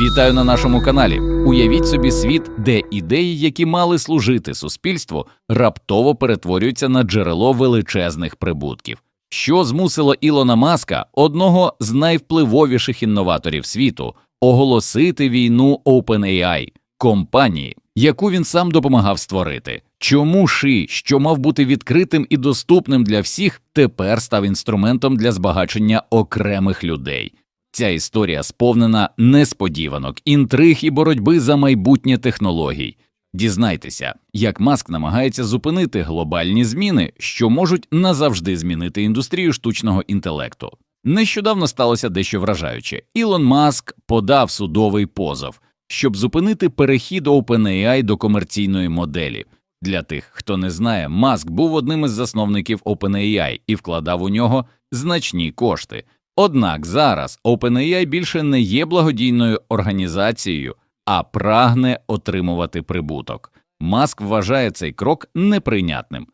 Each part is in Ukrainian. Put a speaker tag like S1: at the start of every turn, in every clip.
S1: Вітаю на нашому каналі. Уявіть собі світ, де ідеї, які мали служити суспільству, раптово перетворюються на джерело величезних прибутків. Що змусило Ілона Маска, одного з найвпливовіших інноваторів світу, оголосити війну OpenAI, компанії, яку він сам допомагав створити. Чому Ши, що мав бути відкритим і доступним для всіх, тепер став інструментом для збагачення окремих людей? Ця історія сповнена несподіванок, інтриг і боротьби за майбутнє технологій. Дізнайтеся, як Маск намагається зупинити глобальні зміни, що можуть назавжди змінити індустрію штучного інтелекту. Нещодавно сталося дещо вражаюче. Ілон Маск подав судовий позов, щоб зупинити перехід OpenAI до комерційної моделі. Для тих, хто не знає, Маск був одним із засновників OpenAI і вкладав у нього значні кошти. Однак зараз OpenAI більше не є благодійною організацією, а прагне отримувати прибуток. Маск вважає цей крок неприйнятним.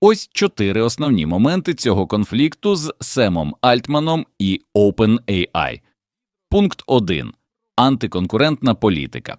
S1: Ось чотири основні моменти цього конфлікту з Семом Альтманом і OpenAI. Пункт 1. Антиконкурентна політика.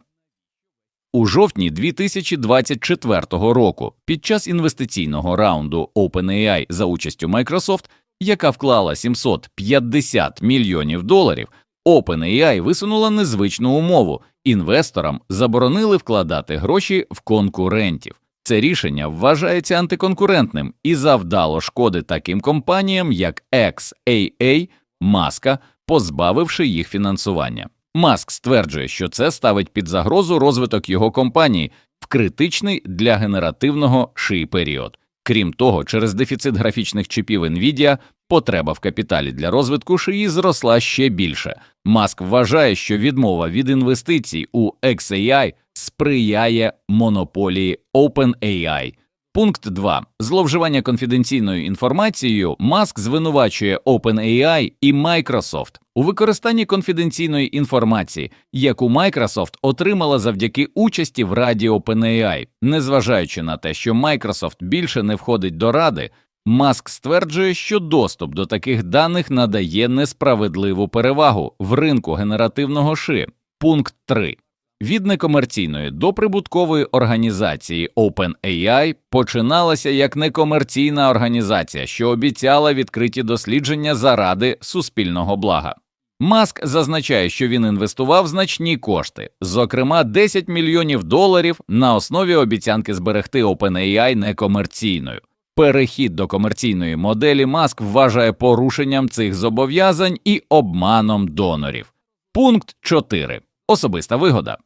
S1: У жовтні 2024 року під час інвестиційного раунду OpenAI за участю Microsoft, яка вклала 750 мільйонів доларів, OpenAI висунула незвичну умову. Інвесторам заборонили вкладати гроші в конкурентів. Це рішення вважається антиконкурентним і завдало шкоди таким компаніям, як XAA, Маска, позбавивши їх фінансування. Маск стверджує, що це ставить під загрозу розвиток його компанії в критичний для генеративного шиї період. Крім того, через дефіцит графічних чіпів NVIDIA потреба в капіталі для розвитку шиї зросла ще більше. Маск вважає, що відмова від інвестицій у XAI сприяє монополії OpenAI. Пункт 2. Зловживання конфіденційною інформацією Маск звинувачує OpenAI і Microsoft у використанні конфіденційної інформації, яку Microsoft отримала завдяки участі в раді OpenAI. Незважаючи на те, що Microsoft більше не входить до ради, Маск стверджує, що доступ до таких даних надає несправедливу перевагу в ринку генеративного ши. Пункт 3. Від некомерційної до прибуткової організації OpenAI починалася як некомерційна організація, що обіцяла відкриті дослідження заради суспільного блага. Маск зазначає, що він інвестував значні кошти, зокрема 10 мільйонів доларів на основі обіцянки зберегти OpenAI некомерційною. Перехід до комерційної моделі Маск вважає порушенням цих зобов'язань і обманом донорів. Пункт 4. Особиста вигода.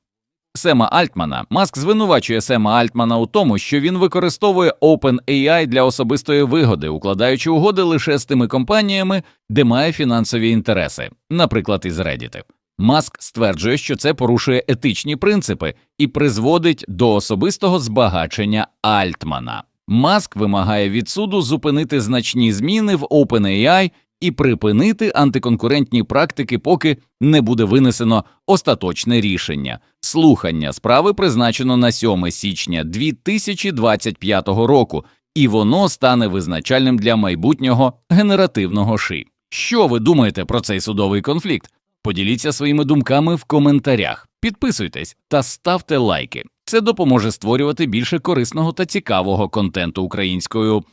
S1: Сема Альтмана Маск звинувачує Сема Альтмана у тому, що він використовує OpenAI для особистої вигоди, укладаючи угоди лише з тими компаніями, де має фінансові інтереси, наприклад, із Reddit. Маск стверджує, що це порушує етичні принципи і призводить до особистого збагачення Альтмана. Маск вимагає від суду зупинити значні зміни в OpenAI і припинити антиконкурентні практики, поки не буде винесено остаточне рішення. Слухання справи призначено на 7 січня 2025 року, і воно стане визначальним для майбутнього генеративного ши. Що ви думаєте про цей судовий конфлікт? Поділіться своїми думками в коментарях, підписуйтесь та ставте лайки. Це допоможе створювати більше корисного та цікавого контенту українською